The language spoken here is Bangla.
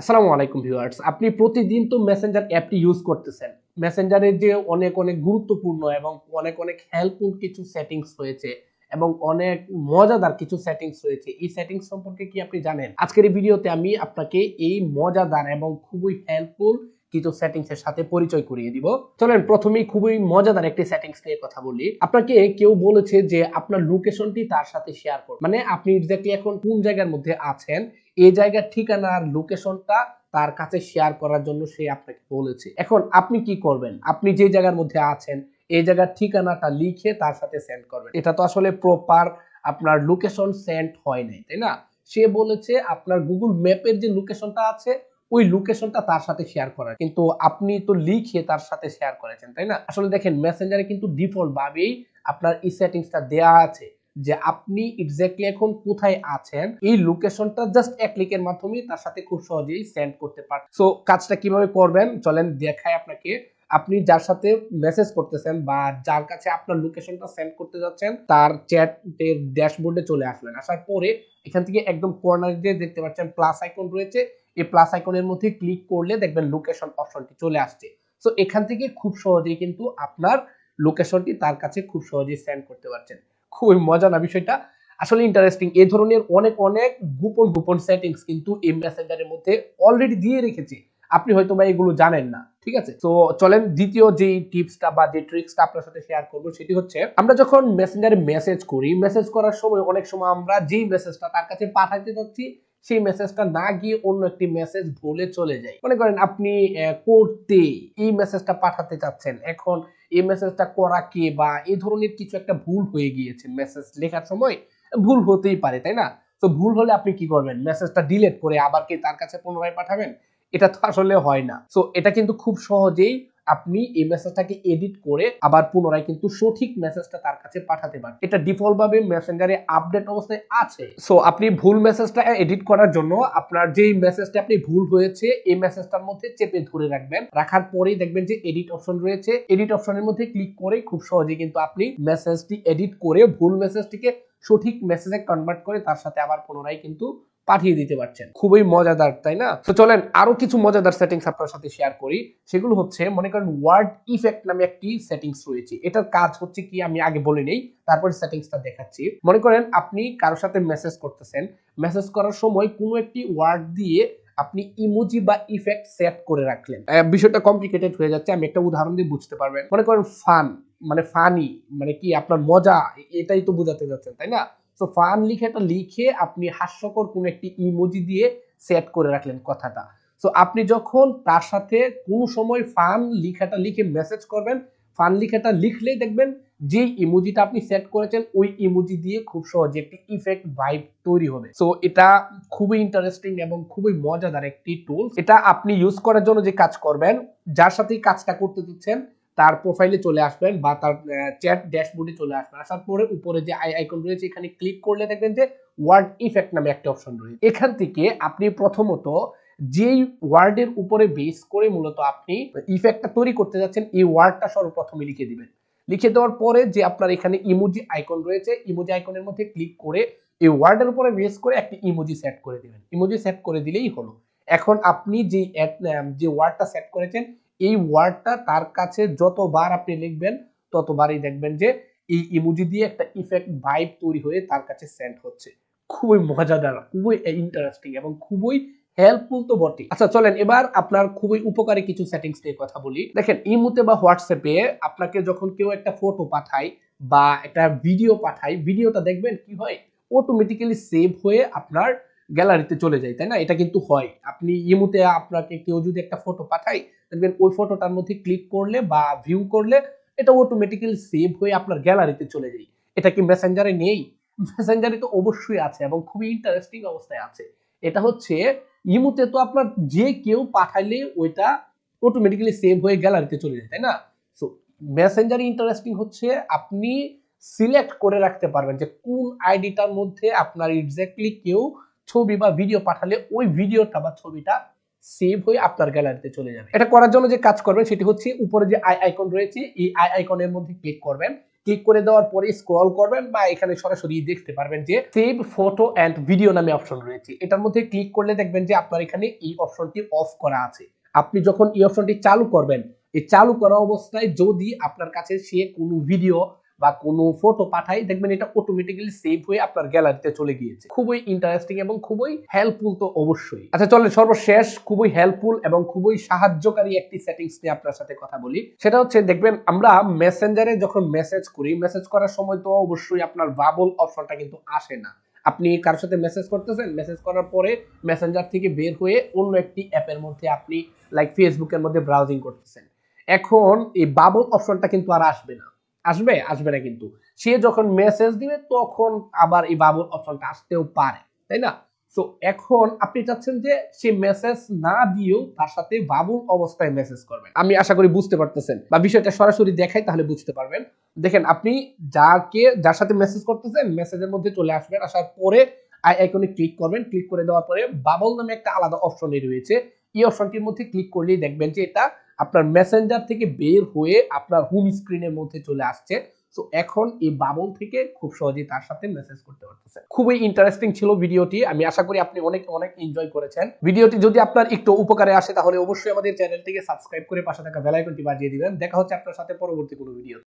আসসালামু আলাইকুম ভিউয়ার্স। আপনি প্রতিদিন তো মেসেঞ্জার অ্যাপটি ইউজ করতেছেন। মেসেঞ্জারের যে অনেক অনেক গুরুত্বপূর্ণ এবং অনেক অনেক হেল্পফুল কিছু সেটিংস রয়েছে এবং অনেক মজাদার কিছু সেটিংস রয়েছে। এই সেটিংস সম্পর্কে কি আপনি জানেন? আজকের এই ভিডিওতে আমি আপনাকে এই মজাদার এবং খুবই হেল্পফুল কিছু সেটিংস এর সাথে পরিচয় করিয়ে দিব। চলেন প্রথমেই খুবই মজাদার একটি সেটিংস নিয়ে কথা বলি। আপনাকে কেউ বলেছে যে আপনার লোকেশনটি তার সাথে শেয়ার করুন। মানে আপনি এক্স্যাক্টলি এখন কোন জায়গার মধ্যে আছেন, এই জায়গার ঠিকানা আর লোকেশনটা তার কাছে শেয়ার করার জন্য সে আপনাকে বলেছে। এখন আপনি কি করবেন? আপনি যে জায়গার মধ্যে আছেন, এই জায়গার ঠিকানাটা লিখে তার সাথে সেন্ড করবেন। এটা তো আসলে প্রপার আপনার লোকেশন সেন্ড হয় নাই, তাই না? সে বলেছে আপনার গুগল ম্যাপের যে লোকেশনটা আছে ওই লোকেশনটা তার সাথে শেয়ার করার। কিন্তু আপনি তো লিখে তার সাথে শেয়ার করেছেন, তাই না? আসলে দেখেন মেসেঞ্জারে কিন্তু ডিফল্ট ভাবেই আপনার এই সেটিংসটা দেয়া আছে যে আপনি এক্স্যাক্টলি এখন কোথায় আছেন, এই লোকেশনটা জাস্ট এক ক্লিকের মাধ্যমে তার সাথে খুব সহজেই সেন্ড করতে পারেন সো কাজটা কীভাবে করবেন? চলেন দেখায় আপনাকে। আপনি যার সাথে মেসেজ করতেছেন বা যার কাছে আপনার লোকেশনটা সেন্ড করতে যাচ্ছেন, তার চ্যাটের ড্যাশবোর্ডে চলে আসবেন আসার পরে এখান থেকে একদম কর্নার দিয়ে দেখতে পাচ্ছেন প্লাস আইকন রয়েছে। এই প্লাস আইকনের মধ্যে ক্লিক করলে দেখবেন লোকেশন অপশনটি চলে আসছে। সো এখান থেকে খুব সহজেই কিন্তু আপনার লোকেশনটি তার কাছে খুব সহজেই সেন্ড করতে পারছেন। খুবই মজা না বিষয়টা? আসলে ইন্টারেস্টিং এই ধরনের অনেক অনেক গোপন গোপন সেটিংস কিন্তু এই মেসেঞ্জারের মধ্যে অলরেডি দিয়ে রেখেছে। আপনি হয়তো বা এগুলো জানেন না, ঠিক আছে? তো চলেন দ্বিতীয় যে টিপসটা বা যে ট্রিক্সটা আপনার সাথে শেয়ার করব সেটি হচ্ছে, আমরা যখন মেসেঞ্জারে মেসেজ করি মেসেজ করার সময় অনেক সময় আমরা যেই মেসেজটা তার কাছে পাঠাতে যাচ্ছি সেই মেসেজটা না গিয়ে অন্য একটি মেসেজ ভুলে চলে যায়। মনে করেন আপনি করতে এই মেসেজটা পাঠাতে চাচ্ছেন। এখন এই মেসেজটা করা কে বা এই ধরনের কিছু একটা ভুল হয়ে গিয়েছে মেসেজ লেখার সময়, ভুল হতেই পারে, তাই না? তো ভুল হলে আপনি কি করবেন? মেসেজটা ডিলিট করে আবার কি তার কাছে পুনরায় পাঠাবেন? এটা তো আসলে হয় না। সো এটা কিন্তু খুব সহজেই আপনি এই মেসেজটাকে এডিট করে আবার পুনরায় কিন্তু সঠিক মেসেজটা তার কাছে পাঠাতে পারেন। এটা ডিফল্ট ভাবে মেসেঞ্জারে আপডেট অবস্থায় আছে। সো আপনি ভুল মেসেজটা এডিট করার জন্য আপনার যেই মেসেজটা আপনি ভুল হয়েছে, এই মেসেজটার মধ্যে চেপে ধরে রাখবেন। রাখার পরেই দেখবেন যে এডিট অপশন রয়েছে। এডিট অপশনের মধ্যে ক্লিক করে খুব সহজেই কিন্তু আপনি মেসেজটি এডিট করে ভুল মেসেজটিকে সঠিক মেসেজে কনভার্ট করে তার সাথে আবার পুনরায় কিন্তু পাঠিয়ে দিতে পারছেন। খুবই মজাদার, তাই না? তো চলেন আরও কিছু মজাদার সেটিংস আপনার সাথে শেয়ার করি। সেগুলো হচ্ছে, মনে করেন ওয়ার্ড ইফেক্ট নামে একটি সেটিংস রয়েছে। এটার কাজ হচ্ছে কি আমি আগে বলে নেই, তারপরে সেটিংসটা দেখাচ্ছি। মনে করেন আপনি কারোর সাথে মেসেজ করতেছেন মেসেজ করার সময় কোনো একটি ওয়ার্ড দিয়ে আপনি ইমোজি বা ইফেক্ট সেট করে রাখলেন। বিষয়টা কমপ্লিকেটেড হয়ে যাচ্ছে, আমি একটা উদাহরণ দিয়ে বুঝতে পারবেন। মনে করেন ফান মানে ফানি মানে কি আপনার মজা, এটাই তো বোঝাতে যাচ্ছেন, তাই না? তো ফান লিখেটা লিখে আপনি হাস্যকর কোন একটি ইমোজি দিয়ে সেট করে রাখলেন কথাটা। সো আপনি যখন তার সাথে কোনো সময় ফান লিখাটা লিখে মেসেজ করবেন, ফান লিখাটা লিখলেই দেখবেন যে ইমোজিটা আপনি সেট করেছেন, ওই ইমোজি দিয়ে খুব সহজে একটি ইফেক্ট ভাইব তৈরি হবে। সো এটা খুবই ইন্টারেস্টিং এবং খুবই মজাদার একটি টুল এটা আপনি ইউজ করার জন্য যে কাজ করবেন, যার সাথে কাজটা করতে দিচ্ছেন তার প্রোফাইলে চলে আসবেন বা তার চ্যাট ড্যাশবোর্ডে চলে আসবেন। আসার পরে উপরে যে আই আইকন রয়েছে, এখানে ক্লিক করলে দেখবেন যে ওয়ার্ড ইফেক্ট নামে একটা অপশন রয়েছে। এখান থেকে আপনি প্রথমত যেই ওয়ার্ডের উপরে বেস করে মূলত আপনি ইফেক্টটা তৈরি করতে যাচ্ছেন, এই ওয়ার্ডটা সর্বপ্রথমে লিখে দিবেন। লিখে দেওয়ার পরে যে আপনার এখানে ইমোজি আইকন রয়েছে ইমোজি আইকনের মধ্যে ক্লিক করে এই ওয়ার্ডের উপরে বেস করে একটি ইমোজি সেট করে দিবেন। ইমোজি সেট করে দিলেই হলো। এখন আপনি যে যে ওয়ার্ডটা সেট করেছেন এই ওয়ার্ডটা তার কাছে যতবার আপনি লিখবেন, ততবারই দেখবেন যে এই ইমোজি দিয়ে একটা ইফেক্ট ভাইব তৈরি হয়ে তার কাছে সেন্ড হচ্ছে। খুবই মজাদার, খুবই ইন্টারেস্টিং এবং খুবই হেল্পফুল তো বটে আচ্ছা চলেন এবার আপনার খুবই উপকারী কিছু সেটিংস নিয়ে কথা বলি। দেখেন ইমুতে বা হোয়াটসঅ্যাপে আপনাকে যখন কেউ একটা ফটো পাঠায় বা একটা ভিডিও পাঠায় ভিডিওটা দেখবেন কি হয়? অটোমেটিক্যালি সেভ হয়ে আপনার গ্যালারিতে চলে যায়, তাই না? এটা কিন্তু হয়। আপনি ইমুতে আপনাকে কেউ যদি একটা ফটো পাঠায় দেখবেন ওই ফটোটার মধ্যে ক্লিক করলে বা ভিউ করলে এটা অটোমেটিক্যালি সেভ হয়ে আপনার গ্যালারিতে চলে যায়। এটা কি মেসেঞ্জারে নেই? মেসেঞ্জারে তো অবশ্যই আছে এবং খুবই ইন্টারেস্টিং অবস্থায় আছে। এটা হচ্ছে ইমুতে তো আপনার যে কেউ পাঠাইলে ওইটা অটোমেটিক্যালি সেভ হয়ে গ্যালারিতে চলে যায়, তাই না? সো মেসেঞ্জারে ইন্টারেস্টিং হচ্ছে আপনি সিলেক্ট করে রাখতে পারবেন যে কোন আইডিটার মধ্যে আপনার এক্স্যাক্টলি কেউ ছবি বা ভিডিও পাঠালে ওই ভিডিওটা বা ছবিটা সেভ হয়ে আপনার গ্যালারিতে চলে যাবে। এটা করার জন্য যে কাজ করবেন সেটি হচ্ছে উপরে যে আই আইকন রয়েছে, এই আই আইকনের মধ্যে ক্লিক করবেন। ক্লিক করে দেওয়ার পরে স্ক্রল করবেন বা এখানে সরাসরি দেখতে পারবেন যে সেভ ফটো অ্যান্ড ভিডিও নামে অপশন রয়েছে। এটার মধ্যে ক্লিক করলে দেখবেন যে আপনার এখানে এই অপশনটি অফ করা আছে। আপনি যখন এই অপশনটি চালু করবেন, এই চালু করা অবস্থায় যদি আপনার কাছে সে কোনো ভিডিও বা কোনো ফটো পাঠাই, দেখবেন এটা অটোমেটিক্যালি সেভ হয়ে আপনার গ্যালারিতে চলে গিয়েছে। খুবই ইন্টারেস্টিং এবং খুবই হেল্পফুল তো অবশ্যই। আচ্ছা চলেন, সর্বশেষ খুবই হেল্পফুল এবং খুবই সাহায্যকারী একটি সেটিংস নিয়ে আপনার সাথে কথা বলি। সেটা হচ্ছে, দেখবেন, আমরা মেসেঞ্জারে যখন মেসেজ করি মেসেজ করার সময় তো অবশ্যই আপনার বাবল অপশনটা কিন্তু আসে না। আপনি কারোর সাথে মেসেজ করতেছেন মেসেজ করার পরে মেসেঞ্জার থেকে বের হয়ে অন্য একটি অ্যাপের মধ্যে আপনি লাইক ফেসবুকের মধ্যে ব্রাউজিং করতেছেন। এখন এই বাবল অপশনটা কিন্তু আর আসবে না। আসবে আসবে না কিন্তু। সে যখন মেসেজ দিবে, তখন আবার এই বাবল অপশনটা আসতেও পারে, তাই না? তো এখন আপনি চাচ্ছেন যে সে মেসেজ না দিয়েও তার সাথে বাবুল অবস্থায় মেসেজ করবেন। আমি আশা করি বুঝতে পারতেছেন বা বিষয়টা সরাসরি দেখাই, তাহলে বুঝতে পারবেন। দেখেন, আপনি যাকে, যার সাথে মেসেজ করতেছেন মেসেজের মধ্যে চলে আসবেন। আসার পরে আই আইকনে ক্লিক করবেন। ক্লিক করে দেওয়ার পরে বাবল নামে একটা আলাদা অপশন রয়েছে। এই অপশনটির মধ্যে ক্লিক করলেই দেখবেন যে এটা আপনার মেসেঞ্জার থেকে বের হয়ে আপনার হোম স্ক্রিনের মধ্যে চলে আসছে। সো এখন এই বাবল থেকে খুব সহজেই তার সাথে মেসেজ করতে পারতেছেন। খুবই ইন্টারেস্টিং ছিল ভিডিওটি। আমি আশা করি আপনি অনেক অনেক এনজয় করেছেন। ভিডিওটি যদি আপনার একটু উপকারে আসে, তাহলে অবশ্যই আমাদের চ্যানেলটিকে সাবস্ক্রাইব করে পাশে থাকা বেল আইকনটি বাজিয়ে দিবেন। দেখা হচ্ছে আপনার সাথে পরবর্তী কোনো ভিডিও